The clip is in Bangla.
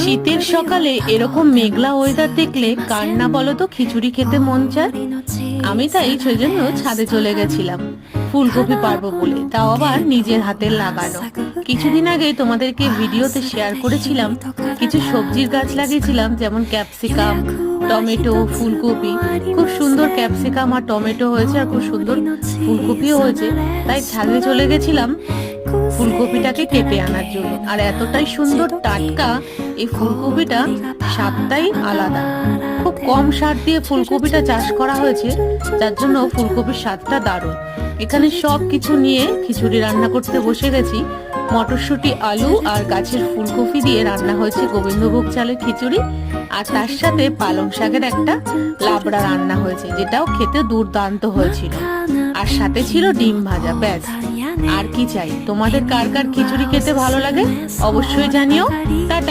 শীতের সকালে এরকম মেঘলা ওয়েদার দেখলে কার না বলো তো খিচুড়ি খেতে মন চায়? আমি তাই সেজন্য ছাদে চলে গেছিলাম, ফুলকপি পারব বলে। তাও আবার নিজের হাতের লাগানো। কিছুদিন আগে তোমাদেরকে ভিডিওতে শেয়ার করেছিলাম, কিছু সবজির গাছ লাগিয়েছিলাম, যেমন ক্যাপসিকাম, টমেটো, ফুলকপি। খুব সুন্দর ক্যাপসিকাম আর টমেটো হয়েছে আর খুব সুন্দর ফুলকপিও হয়েছে। তাই ছাদে চলে গেছিলাম ফুলকপিটাকে কেটে আনার জন্য। আর এতটাই সুন্দর টাটকা এই ফুলকপিটা স্বাদটাই আলাদা। খুব কম সার দিয়ে ফুলকপিটা চাষ করা হয়েছে, যার জন্য ফুলকপির স্বাদটা দারুণ। এখানে সব কিছু নিয়ে খিচুড়ি রান্না করতে বসে গেছি। মটরশুঁটি, আলু আর গাছের ফুলকপি দিয়ে রান্না হয়েছে গোবিন্দভোগ চালের খিচুড়ি। আর তার সাথে পালং শাকের একটা লাবড়া রান্না হয়েছে, যেটাও খেতে দুর্দান্ত হয়েছিল। আর সাথে ছিল ডিম ভাজা, ব্যাস। আর কি চাই? তোমাদের কার কার খিচুড়ি খেতে ভালো লাগে? অবশ্যই জানিও। টাটা।